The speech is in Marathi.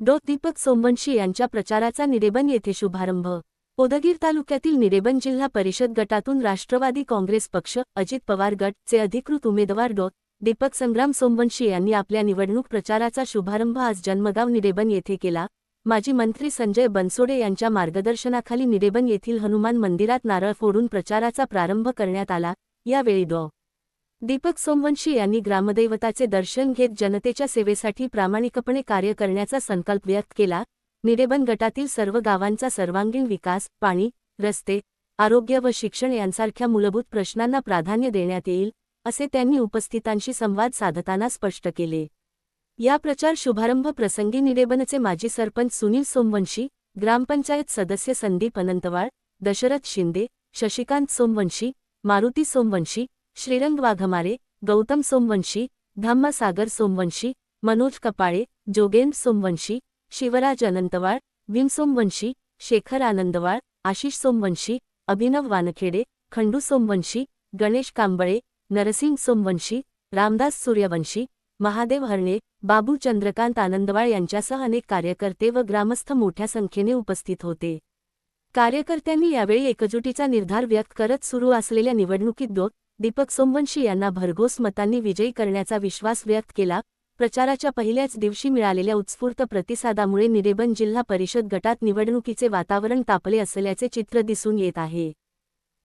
डॉ. दीपक सोमवंशी यांच्या प्रचाराचा निरेबन येथे शुभारंभ. पोदगीर तालुक्यातील निरेबन जिल्हा परिषद गटातून राष्ट्रवादी काँग्रेस पक्ष अजित पवार गट चे अधिकृत उमेदवार डॉ. दीपक संग्राम सोमवंशी यांनी आपल्या निवडणूक प्रचाराचा शुभारंभ आज जन्मगाव निरेबन येथे केला. माजी मंत्री संजय बनसोडे यांच्या मार्गदर्शनाखाली निरेबन येथील हनुमान मंदिरात नारळ फोडून प्रचाराचा प्रारंभ करण्यात आला. यावेळी डॉ. दीपक सोमवंशी यांनी ग्रामदैवताचे दर्शन घेत जनतेच्या सेवेसाठी प्रामाणिकपणे कार्य करण्याचा संकल्प व्यक्त केला. निरेबन गटातील सर्व गावांचा सर्वांगीण विकास पाणी रस्ते आरोग्य व शिक्षण यांसारख्या मूलभूत प्रश्नांना प्राधान्य देण्यात येईल असे त्यांनी उपस्थितांशी संवाद साधताना स्पष्ट केले. या प्रचार शुभारंभ प्रसंगी निरेबनचे माजी सरपंच सुनील सोमवंशी ग्रामपंचायत सदस्य संदीप अनंतवाळ दशरथ शिंदे शशिकांत सोमवंशी मारुती सोमवंशी श्रीरंग वाघमारे गौतम सोमवंशी धम्मसागर सोमवंशी मनोज कपाळे जोगेंद्र सोमवंशी शिवराज अनंतवाळ विम सोमवंशी शेखर आनंदवाळ आशिष सोमवंशी अभिनव वानखेडे खंडू सोमवंशी गणेश कांबळे नरसिंग सोमवंशी रामदास सूर्यवंशी महादेव हरणे बाबू चंद्रकांत आनंदवाळ यांच्यासह अनेक कार्यकर्ते व ग्रामस्थ मोठ्या संख्येने उपस्थित होते. कार्यकर्त्यांनी यावेळी एकजुटीचा निर्धार व्यक्त करत सुरू असलेल्या निवडणुकीत दोन दीपक सोमवंशी यांना भरघोस मतांनी विजयी करण्याचा विश्वास व्यक्त केला. प्रचाराच्या पहिल्याच दिवशी मिळालेल्या उत्स्फूर्त प्रतिसादामुळे निरेबन जिल्हा परिषद गटात निवडणुकीचे वातावरण तापले असल्याचे चित्र दिसून येत आहे.